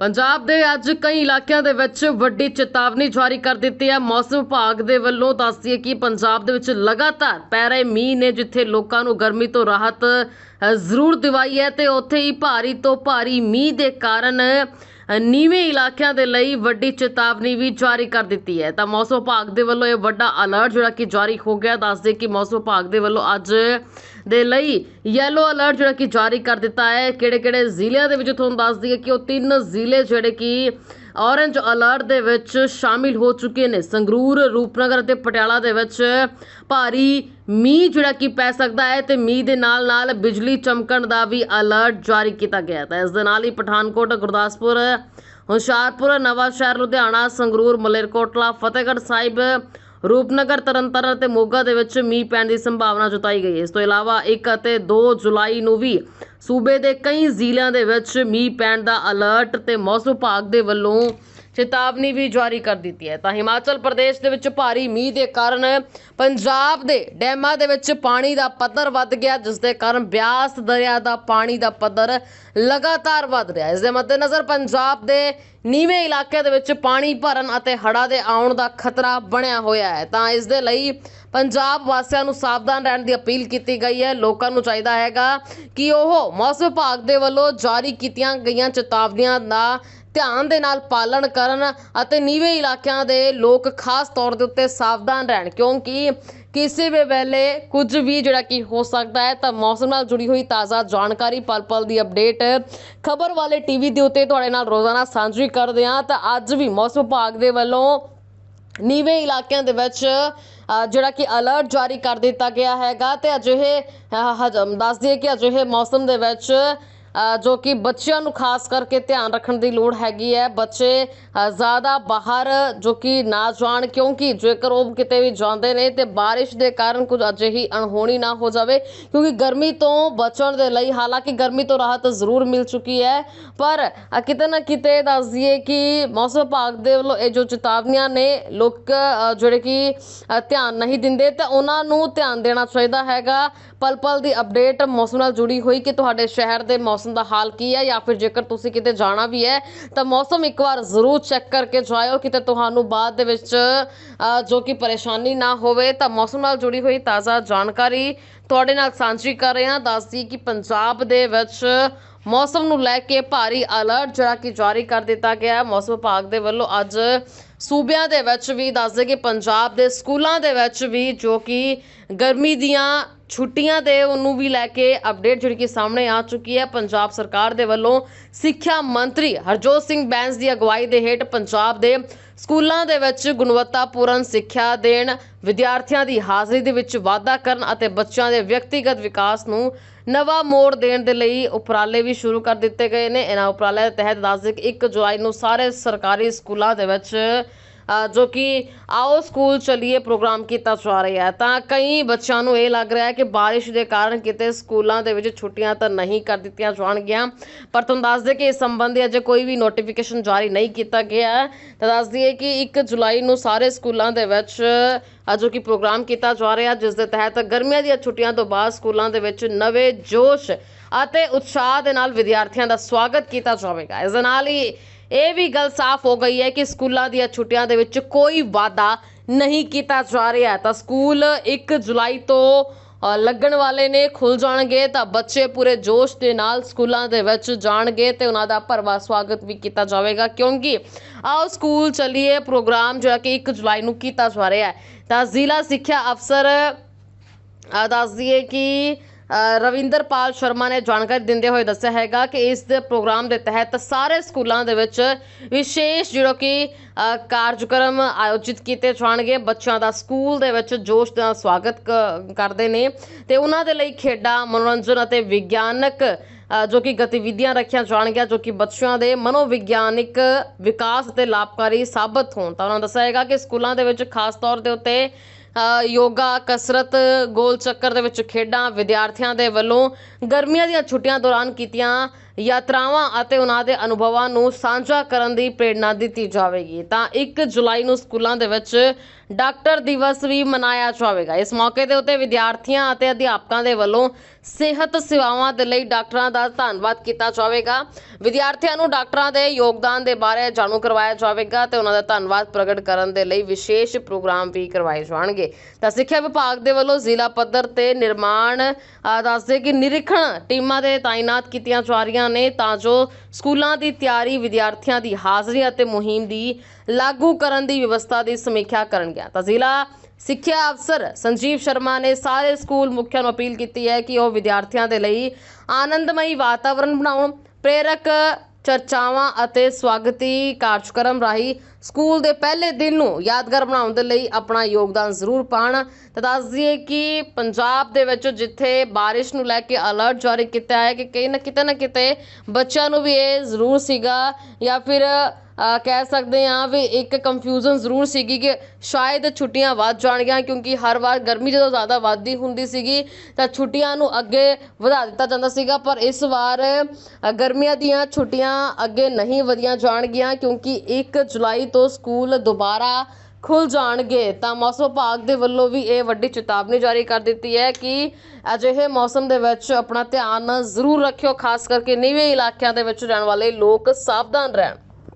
ਪੰਜਾਬ ਦੇ ਅੱਜ ਕਈ ਇਲਾਕਿਆਂ ਦੇ ਵਿੱਚ ਵੱਡੀ ਚੇਤਾਵਨੀ ਜਾਰੀ ਕਰ ਦਿੱਤੀ ਹੈ। ਮੌਸਮ ਵਿਭਾਗ ਦੇ ਵੱਲੋਂ ਦੱਸਦੀ ਹੈ ਕਿ ਪੰਜਾਬ ਦੇ ਵਿੱਚ ਲਗਾਤਾਰ ਪੈ ਰਹੇ ਮੀਂਹ ਨੇ, ਜਿੱਥੇ ਲੋਕਾਂ ਨੂੰ ਗਰਮੀ ਤੋਂ ਰਾਹਤ ਜ਼ਰੂਰ ਦਿਵਾਈ ਹੈ ਤੇ ਉੱਥੇ ਹੀ ਭਾਰੀ ਤੋਂ ਭਾਰੀ ਮੀਂਹ ਦੇ ਕਾਰਨ ਨੀਵੇਂ ਇਲਾਕਿਆਂ ਦੇ ਲਈ ਵੱਡੀ ਚੇਤਾਵਨੀ ਵੀ ਜਾਰੀ ਕਰ ਦਿੱਤੀ ਹੈ। ਤਾਂ ਮੌਸਮ ਵਿਭਾਗ ਦੇ ਵੱਲੋਂ ਇਹ ਵੱਡਾ ਅਲਰਟ ਜਿਹੜਾ ਕਿ ਜਾਰੀ ਹੋ ਗਿਆ, ਦੱਸਦੇ ਕਿ ਮੌਸਮ ਵਿਭਾਗ ਦੇ ਵੱਲੋਂ ਅੱਜ ਦੇ ਲਈ ਯੈਲੋ ਅਲਰਟ ਜਿਹੜਾ ਕਿ ਜਾਰੀ ਕਰ ਦਿੱਤਾ ਹੈ। ਕਿਹੜੇ ਕਿਹੜੇ ਜ਼ਿਲ੍ਹਿਆਂ ਦੇ ਵਿੱਚ ਤੁਹਾਨੂੰ ਦੱਸ ਦਈਏ ਕਿ ਉਹ ਤਿੰਨ ਜ਼ਿਲ੍ਹੇ ਜਿਹੜੇ ਕਿ ਔਰੰਜ ਅਲਰਟ ਦੇ ਵਿੱਚ ਸ਼ਾਮਿਲ ਹੋ ਚੁੱਕੇ ਨੇ। ਸੰਗਰੂਰ, ਰੂਪਨਗਰ ਅਤੇ ਪਟਿਆਲਾ ਦੇ ਵਿੱਚ ਭਾਰੀ ਮੀਂਹ, ਜਿਹੜਾ ਕਿ ਪੈ ਸਕਦਾ ਹੈ ਤੇ ਮੀਂਹ ਦੇ ਨਾਲ ਨਾਲ ਬਿਜਲੀ ਚਮਕਣ ਦਾ ਵੀ ਅਲਰਟ ਜਾਰੀ ਕੀਤਾ ਗਿਆ ਹੈ ਤਾਂ ਇਸ ਦੇ ਨਾਲ ਹੀ ਪਠਾਨਕੋਟ, ਗੁਰਦਾਸਪੁਰ, ਹੁਸ਼ਿਆਰਪੁਰ ਨਵਾਂ ਸ਼ਹਿਰ ਲੁਧਿਆਣਾ, ਸੰਗਰੂਰ, ਮਲੇਰਕੋਟਲਾ, ਫਤਿਹਗੜ੍ਹ ਸਾਹਿਬ ਰੂਪਨਗਰ, ਤਰਨਤਾਰਨ ਅਤੇ ਮੋਗਾ ਦੇ ਵਿੱਚ ਮੀਂਹ ਪੈਣ ਦੀ ਸੰਭਾਵਨਾ ਜਤਾਈ ਗਈ। ਹੈ ਇਸ ਤੋਂ ਇਲਾਵਾ 1 ਅਤੇ 2 ਜੁਲਾਈ ਨੂੰ ਵੀ ਸੂਬੇ ਦੇ ਕਈ ਜ਼ਿਲ੍ਹਿਆਂ ਦੇ ਵਿੱਚ ਮੀਂਹ ਪੈਣ ਦਾ ਅਲਰਟ ਤੇ ਮੌਸਮ ਵਿਭਾਗ ਦੇ ਵੱਲੋਂ ਚੇਤਾਵਨੀ ਵੀ ਜਾਰੀ ਕਰ ਦਿੱਤੀ ਹੈ। ਤਾਂ ਹਿਮਾਚਲ ਪ੍ਰਦੇਸ਼ ਦੇ ਵਿੱਚ ਭਾਰੀ ਮੀਂਹ ਦੇ ਕਾਰਨ ਪੰਜਾਬ ਦੇ ਡੈਮਾਂ ਦੇ ਵਿੱਚ ਪਾਣੀ ਦਾ ਪੱਧਰ ਵੱਧ ਗਿਆ, ਜਿਸ ਦੇ ਕਾਰਨ ਬਿਆਸ ਦਰਿਆ ਦਾ ਪਾਣੀ ਦਾ ਪੱਧਰ ਲਗਾਤਾਰ ਵੱਧ ਰਿਹਾ ਇਸ ਦੇ ਮੱਦੇਨਜ਼ਰ ਪੰਜਾਬ ਦੇ ਨੀਵੇਂ ਇਲਾਕਿਆਂ ਦੇ ਵਿੱਚ ਪਾਣੀ ਭਰਨ ਅਤੇ ਹੜ੍ਹਾਂ ਦੇ ਆਉਣ ਦਾ ਖਤਰਾ ਬਣਿਆ ਹੋਇਆ ਹੈ। ਤਾਂ ਇਸ ਦੇ ਲਈ ਪੰਜਾਬ ਵਾਸੀਆਂ ਨੂੰ ਸਾਵਧਾਨ ਰਹਿਣ ਦੀ ਅਪੀਲ ਕੀਤੀ ਗਈ ਹੈ। ਲੋਕਾਂ ਨੂੰ ਚਾਹੀਦਾ ਹੈਗਾ ਕਿ ਉਹ ਮੌਸਮ ਵਿਭਾਗ ਦੇ ਵੱਲੋਂ ਜਾਰੀ ਕੀਤੀਆਂ ਗਈਆਂ ਚੇਤਾਵਨੀਆਂ ਦਾ ਧਿਆਨ ਦੇ ਨਾਲ ਪਾਲਣ ਕਰਨ ਅਤੇ ਨੀਵੇਂ ਇਲਾਕਿਆਂ ਦੇ ਲੋਕ ਖਾਸ ਤੌਰ ਦੇ ਉੱਤੇ ਸਾਵਧਾਨ ਰਹਿਣ। ਕਿਉਂਕਿ ਕਿਸੇ ਵੀ ਵੇਲੇ ਕੁਝ ਵੀ ਜਿਹੜਾ ਕਿ ਹੋ ਸਕਦਾ ਹੈ ਤਾਂ ਮੌਸਮ ਨਾਲ ਜੁੜੀ ਹੋਈ ਤਾਜ਼ਾ ਜਾਣਕਾਰੀ ਪਲ ਪਲ ਦੀ ਅਪਡੇਟ ਖਬਰ ਵਾਲੇ ਟੀਵੀ ਦੇ ਉੱਤੇ ਤੁਹਾਡੇ ਨਾਲ ਰੋਜ਼ਾਨਾ ਸਾਂਝੀ ਕਰਦੇ ਹਾਂ। ਤਾਂ ਅੱਜ ਵੀ ਮੌਸਮ ਵਿਭਾਗ ਦੇ ਵੱਲੋਂ ਨੀਵੇਂ ਇਲਾਕਿਆਂ ਦੇ ਵਿੱਚ ਜਿਹੜਾ ਕਿ ਅਲਰਟ ਜਾਰੀ ਕਰ ਦਿੱਤਾ ਗਿਆ ਹੈਗਾ। ਤੇ ਅਜਿਹੇ ਅ, ਹਜਮ ਦੱਸ ਦਈਏ ਕਿ ਅਜਿਹੇ ਮੌਸਮ ਦੇ ਵਿੱਚ ਜੋ ਕਿ ਬੱਚਿਆਂ ਨੂੰ ਖਾਸ ਕਰਕੇ ਧਿਆਨ ਰੱਖਣ ਦੀ ਲੋੜ ਹੈਗੀ ਹੈ। ਬੱਚੇ ਜ਼ਿਆਦਾ ਬਾਹਰ, ਜੋ ਕਿ ਨਾ ਜਾਣ, ਕਿਉਂਕਿ ਜੇਕਰ ਉਹ ਕਿਤੇ ਵੀ ਜਾਂਦੇ ਨੇ ਤੇ ਬਾਰਿਸ਼ ਦੇ ਕਾਰਨ ਕੁਝ ਅਜਿਹੀ ਅਣਹੋਣੀ ਨਾ ਹੋ ਜਾਵੇ, ਕਿਉਂਕਿ ਗਰਮੀ ਤੋਂ ਬਚਣ ਦੇ ਲਈ ਹਾਲਾਂਕਿ ਗਰਮੀ ਤੋਂ ਰਾਹਤ ਜ਼ਰੂਰ ਮਿਲ ਚੁੱਕੀ ਹੈ। ਪਰ ਕਿਤੇ ਨਾ ਕਿਤੇ ਦੱਸ ਦਈਏ ਕਿ ਮੌਸਮ ਵਿਭਾਗ ਦੇ ਵੱਲੋਂ ਇਹ ਜੋ ਚੇਤਾਵਨੀਆਂ ਨੇ, ਲੋਕ ਜਿਹੜੇ ਕਿ ਧਿਆਨ ਨਹੀਂ ਦਿੰਦੇ, ਤਾਂ ਉਹਨਾਂ ਨੂੰ ਧਿਆਨ ਦੇਣਾ ਚਾਹੀਦਾ ਹੈਗਾ। ਪਲ ਪਲ ਦੀ ਅਪਡੇਟ ਮੌਸਮ ਨਾਲ ਜੁੜੀ ਹੋਈ ਕਿ ਤੁਹਾਡੇ ਸ਼ਹਿਰ ਦੇ ਮੌਸਮ ਮੌਸਮ ਦਾ ਹਾਲ ਕੀ ਹੈ ਜਾਂ ਫਿਰ ਜੇਕਰ ਤੁਸੀਂ ਕਿਤੇ ਜਾਣਾ ਵੀ ਹੈ, ਤਾਂ ਮੌਸਮ ਇੱਕ ਵਾਰ ਜ਼ਰੂਰ ਚੈੱਕ ਕਰਕੇ ਜਾਇਓ। ਕਿਤੇ ਤੁਹਾਨੂੰ ਬਾਅਦ ਦੇ ਵਿੱਚ ਜੋ ਕਿ ਪਰੇਸ਼ਾਨੀ ਨਾ ਹੋਵੇ, ਤਾਂ ਮੌਸਮ ਨਾਲ ਜੁੜੀ ਹੋਈ ਤਾਜ਼ਾ ਜਾਣਕਾਰੀ ਤੁਹਾਡੇ ਨਾਲ ਸਾਂਝੀ ਕਰ ਰਹੇ ਹਾਂ। ਦੱਸਦੀ ਕਿ ਪੰਜਾਬ ਦੇ ਵਿੱਚ ਮੌਸਮ ਨੂੰ ਲੈ ਕੇ ਭਾਰੀ ਅਲਰਟ ਜਿਹੜਾ ਕਿ ਜਾਰੀ ਕਰ ਦਿੱਤਾ ਗਿਆ ਹੈ। ਮੌਸਮ ਵਿਭਾਗ ਦੇ ਵੱਲੋਂ ਅੱਜ ਸੂਬਿਆਂ ਦੇ ਵਿੱਚ ਵੀ ਦੱਸਦੇ ਕਿ ਪੰਜਾਬ ਦੇ ਸਕੂਲਾਂ ਦੇ ਵਿੱਚ ਵੀ ਜੋ ਕਿ ਗਰਮੀ ਦੀਆਂ ਛੁੱਟੀਆਂ ਦੇ ਉਹਨੂੰ ਵੀ ਲੈ ਕੇ ਅਪਡੇਟ ਜਿਹੜੀ ਕਿ ਸਾਹਮਣੇ ਆ ਚੁੱਕੀ ਹੈ। ਪੰਜਾਬ ਸਰਕਾਰ ਦੇ ਵੱਲੋਂ ਸਿੱਖਿਆ ਮੰਤਰੀ ਹਰਜੋਤ ਸਿੰਘ ਬੈਂਸ ਦੀ ਅਗਵਾਈ ਦੇ ਹੇਠ ਪੰਜਾਬ ਦੇ ਸਕੂਲਾਂ ਦੇ ਵਿੱਚ ਗੁਣਵੱਤਾਪੂਰਨ ਸਿੱਖਿਆ ਦੇਣ, ਵਿਦਿਆਰਥੀਆਂ ਦੀ ਹਾਜ਼ਰੀ ਦੇ ਵਿੱਚ ਵਾਧਾ ਕਰਨ ਅਤੇ ਬੱਚਿਆਂ ਦੇ ਵਿਅਕਤੀਗਤ ਵਿਕਾਸ ਨੂੰ ਨਵਾਂ ਮੋੜ ਦੇਣ ਦੇ ਲਈ ਉਪਰਾਲੇ ਵੀ ਸ਼ੁਰੂ ਕਰ ਦਿੱਤੇ ਗਏ ਨੇ। ਇਹਨਾਂ ਉਪਰਾਲਿਆਂ ਦੇ ਤਹਿਤ ਦੱਸਦੇ ਕਿ 1 ਜੁਲਾਈ ਨੂੰ ਸਾਰੇ ਸਰਕਾਰੀ ਸਕੂਲਾਂ ਦੇ ਵਿੱਚ ਜੋ ਕਿ ਆਓ ਸਕੂਲ ਚਲੀਏ ਪ੍ਰੋਗਰਾਮ ਕੀਤਾ ਜਾ ਰਿਹਾ ਹੈ। ਤਾਂ ਕਈ ਬੱਚਿਆਂ ਨੂੰ ਇਹ ਲੱਗ ਰਿਹਾ ਹੈ ਕਿ ਬਾਰਿਸ਼ ਦੇ ਕਾਰਨ ਕਿਤੇ ਸਕੂਲਾਂ ਦੇ ਵਿੱਚ ਛੁੱਟੀਆਂ ਤਾਂ ਨਹੀਂ ਕਰ ਦਿੱਤੀਆਂ ਜਾਣਗੀਆਂ। ਪਰ ਤੁਹਾਨੂੰ ਦੱਸ ਦੇ ਕਿ ਇਸ ਸੰਬੰਧੀ ਅਜੇ ਕੋਈ ਵੀ ਨੋਟੀਫਿਕੇਸ਼ਨ ਜਾਰੀ ਨਹੀਂ ਕੀਤਾ ਗਿਆ ਹੈ। ਤਾਂ ਦੱਸ ਦਈਏ ਕਿ 1 ਜੁਲਾਈ ਨੂੰ ਸਾਰੇ ਸਕੂਲਾਂ ਦੇ ਵਿੱਚ ਜੋ ਕਿ ਪ੍ਰੋਗਰਾਮ ਕੀਤਾ ਜਾ ਰਿਹਾ, ਜਿਸ ਦੇ ਤਹਿਤ ਗਰਮੀਆਂ ਦੀਆਂ ਛੁੱਟੀਆਂ ਤੋਂ ਬਾਅਦ ਸਕੂਲਾਂ ਦੇ ਵਿੱਚ ਨਵੇਂ ਜੋਸ਼ ਅਤੇ ਉਤਸ਼ਾਹ ਦੇ ਨਾਲ ਵਿਦਿਆਰਥੀਆਂ ਦਾ ਸਵਾਗਤ ਕੀਤਾ ਜਾਵੇਗਾ। ਇਸ ਦੇ ਨਾਲ ਹੀ ਇਹ ਵੀ ਗੱਲ ਸਾਫ਼ ਹੋ ਗਈ ਹੈ ਕਿ ਸਕੂਲਾਂ ਦੀਆਂ ਛੁੱਟੀਆਂ ਦੇ ਵਿੱਚ ਕੋਈ ਵਾਅਦਾ ਨਹੀਂ ਕੀਤਾ ਜਾ ਰਿਹਾ ਤਾਂ ਸਕੂਲ 1 ਜੁਲਾਈ ਤੋਂ ਲੱਗਣ ਵਾਲੇ ਨੇ ਖੁੱਲ ਜਾਣਗੇ। ਤਾਂ ਬੱਚੇ ਪੂਰੇ ਜੋਸ਼ ਦੇ ਨਾਲ ਸਕੂਲਾਂ ਦੇ ਵਿੱਚ ਜਾਣਗੇ ਤੇ ਉਹਨਾਂ ਦਾ ਭਰਵਾ ਸਵਾਗਤ ਵੀ ਕੀਤਾ ਜਾਵੇਗਾ। ਕਿਉਂਕਿ ਆਓ ਸਕੂਲ ਚੱਲੀਏ ਪ੍ਰੋਗਰਾਮ ਜਿਹੜਾ ਕਿ 1 ਜੁਲਾਈ ਨੂੰ ਕੀਤਾ ਜਾ ਰਿਹਾ ਹੈ। ਤਾਂ ਜ਼ਿਲ੍ਹਾ ਸਿੱਖਿਆ ਅਫਸਰ ਅ, ਦੱਸ ਦਈਏ ਕਿ ਰਵਿੰਦਰਪਾਲ ਸ਼ਰਮਾ ਨੇ ਜਾਣਕਾਰੀ ਦਿੰਦੇ ਹੋਏ ਦੱਸਿਆ ਹੈਗਾ ਕਿ ਇਸ ਦੇ ਪ੍ਰੋਗਰਾਮ ਦੇ ਤਹਿਤ ਸਾਰੇ ਸਕੂਲਾਂ ਦੇ ਵਿੱਚ ਵਿਸ਼ੇਸ਼ ਜਿਹੜਾ ਕਿ ਕਾਰਜਕ੍ਰਮ ਆਯੋਜਿਤ ਕੀਤੇ ਜਾਣਗੇ। ਬੱਚਿਆਂ ਦਾ ਸਕੂਲ ਦੇ ਵਿੱਚ ਜੋਸ਼ ਨਾਲ ਸਵਾਗਤ ਕ- ਕਰਦੇ ਨੇ ਤੇ ਉਹਨਾਂ ਦੇ ਲਈ ਖੇਡਾਂ, ਮਨੋਰੰਜਨ ਅਤੇ ਵਿਗਿਆਨਕ ਜੋ ਕਿ ਗਤੀਵਿਧੀਆਂ ਰੱਖੀਆਂ ਜਾਣਗੀਆਂ, ਜੋ ਕਿ ਬੱਚਿਆਂ ਦੇ ਮਨੋਵਿਗਿਆਨਿਕ ਵਿਕਾਸ ਅਤੇ ਲਾਭਕਾਰੀ ਸਾਬਤ ਹੋਣ। ਤਾਂ ਉਹਨਾਂ ਦੱਸਿਆ ਹੈਗਾ ਕਿ ਸਕੂਲਾਂ ਦੇ ਵਿੱਚ ਖਾਸ ਤੌਰ ਦੇ ਉੱਤੇ ਯੋਗਾ, ਕਸਰਤ, ਗੋਲ ਚੱਕਰ ਦੇ ਵਿੱਚ ਖੇਡਾਂ ਵਿਦਿਆਰਥੀਆਂ ਦੇ ਵੱਲੋਂ ਗਰਮੀਆਂ ਦੀਆਂ ਛੁੱਟੀਆਂ ਦੌਰਾਨ ਕੀਤੀਆਂ ਯਾਤਰਾਵਾਂ ਅਤੇ ਉਹਨਾਂ ਦੇ ਅਨੁਭਵਾਂ ਨੂੰ ਸਾਂਝਾ ਕਰਨ ਦੀ ਪ੍ਰੇਰਣਾ ਦਿੱਤੀ ਜਾਵੇਗੀ। ਤਾਂ 1 ਜੁਲਾਈ ਨੂੰ ਸਕੂਲਾਂ ਦੇ ਵਿੱਚ ਡਾਕਟਰ ਦਿਵਸ ਵੀ ਮਨਾਇਆ ਜਾਵੇਗਾ। ਇਸ ਮੌਕੇ ਦੇ ਉੱਤੇ ਵਿਦਿਆਰਥੀਆਂ ਅਤੇ ਅਧਿਆਪਕਾਂ ਦੇ ਵੱਲੋਂ ਸਿਹਤ ਸੇਵਾਵਾਂ ਦੇ ਲਈ ਡਾਕਟਰਾਂ ਦਾ ਧੰਨਵਾਦ ਕੀਤਾ ਜਾਵੇਗਾ। ਵਿਦਿਆਰਥੀਆਂ ਨੂੰ ਡਾਕਟਰਾਂ ਦੇ ਯੋਗਦਾਨ ਦੇ ਬਾਰੇ ਜਾਣੂ ਕਰਵਾਇਆ ਜਾਵੇਗਾ ਤੇ ਉਹਨਾਂ ਦਾ ਧੰਨਵਾਦ ਪ੍ਰਗਟ ਕਰਨ ਦੇ ਲਈ ਵਿਸ਼ੇਸ਼ ਪ੍ਰੋਗਰਾਮ ਵੀ ਕਰਵਾਏ ਜਾਣਗੇ। ਤਾਂ ਸਿੱਖਿਆ ਵਿਭਾਗ ਦੇ ਵੱਲੋਂ ਜ਼ਿਲ੍ਹਾ ਪੱਧਰ ਤੇ ਨਿਰਮਾਣ ਦੱਸਦੇ ਕਿ ਨਿਰੀਖਣ ਟੀਮਾਂ ਦੇ ਤਾਇਨਾਤ ਕੀਤੀਆਂ ਜਾ ਰਹੀਆਂ ਨੇ ਤਾਂ ਜੋ ਸਕੂਲਾਂ ਦੀ ਤਿਆਰੀ ਵਿਦਿਆਰਥੀਆਂ ਦੀ ਹਾਜ਼ਰੀ ਅਤੇ ਮੁਹਿੰਮ ਦੀ ਲਾਗੂ ਕਰਨ ਦੀ ਵਿਵਸਥਾ ਦੀ ਸਮੀਖਿਆ ਕਰਨਗੇ ਤਾਂ ਜ਼ਿਲ੍ਹਾ ਸਿੱਖਿਆ ਅਫਸਰ ਸੰਜੀਵ ਸ਼ਰਮਾ ਨੇ ਸਾਰੇ ਸਕੂਲ ਮੁਖੀਆਂ ਨੂੰ ਅਪੀਲ ਕੀਤੀ ਹੈ ਕਿ ਉਹ ਵਿਦਿਆਰਥੀਆਂ ਦੇ ਲਈ ਆਨੰਦਮਈ ਵਾਤਾਵਰਣ ਬਣਾਉਣ, ਪ੍ਰੇਰਕ ਚਰਚਾਵਾਂ ਅਤੇ ਸਵਾਗਤੀ ਕਾਰਜਕ੍ਰਮ ਰਾਹੀਂ ਸਕੂਲ ਦੇ ਪਹਿਲੇ ਦਿਨ ਨੂੰ ਯਾਦਗਾਰ ਬਣਾਉਣ ਦੇ ਲਈ ਆਪਣਾ ਯੋਗਦਾਨ ਜ਼ਰੂਰ ਪਾਉਣ ਤਾਂ ਦੱਸ ਦਈਏ ਕਿ ਪੰਜਾਬ ਦੇ ਵਿੱਚ ਜਿੱਥੇ ਬਾਰਿਸ਼ ਨੂੰ ਲੈ ਕੇ ਅਲਰਟ ਜਾਰੀ ਕੀਤਾ ਹੈ ਕਿ ਕਈ ਨਾ ਕਿਤੇ ਨਾ ਕਿਤੇ ਬੱਚਿਆਂ ਨੂੰ ਵੀ ਇਹ ਜ਼ਰੂਰ ਸੀਗਾ ਜਾਂ ਫਿਰ ਕਹਿ ਸਕਦੇ ਹਾਂ ਵੀ ਇੱਕ ਕੰਫਿਊਜ਼ਨ ਜ਼ਰੂਰ ਸੀਗੀ ਕਿ ਸ਼ਾਇਦ ਛੁੱਟੀਆਂ ਵੱਧ ਜਾਣਗੀਆਂ ਕਿਉਂਕਿ ਹਰ ਵਾਰ ਗਰਮੀ ਜਦੋਂ ਜ਼ਿਆਦਾ ਵੱਧਦੀ ਹੁੰਦੀ ਸੀਗੀ ਤਾਂ ਛੁੱਟੀਆਂ ਨੂੰ ਅੱਗੇ ਵਧਾ ਦਿੱਤਾ ਜਾਂਦਾ ਸੀਗਾ। ਪਰ ਇਸ ਵਾਰ ਗਰਮੀਆਂ ਦੀਆਂ ਛੁੱਟੀਆਂ ਅੱਗੇ ਨਹੀਂ ਵਧੀਆਂ ਜਾਣਗੀਆਂ ਕਿਉਂਕਿ 1 ਜੁਲਾਈ ਤੋਂ ਸਕੂਲ ਦੁਬਾਰਾ ਖੁੱਲ ਜਾਣਗੇ, ਤਾਂ ਮੌਸਮ ਵਿਭਾਗ ਦੇ ਵੱਲੋਂ ਵੀ ਇਹ ਵੱਡੀ ਚੇਤਾਵਨੀ ਜਾਰੀ ਕਰ ਦਿੱਤੀ ਹੈ ਕਿ ਅਜਿਹੇ ਮੌਸਮ ਦੇ ਵਿੱਚ ਆਪਣਾ ਧਿਆਨ ਜ਼ਰੂਰ ਰੱਖਿਓ, ਖਾਸ ਕਰਕੇ ਨੀਵੇਂ ਇਲਾਕਿਆਂ ਦੇ ਵਿੱਚ ਰਹਿਣ ਵਾਲੇ ਲੋਕ ਸਾਵਧਾਨ ਰਹਿਣ।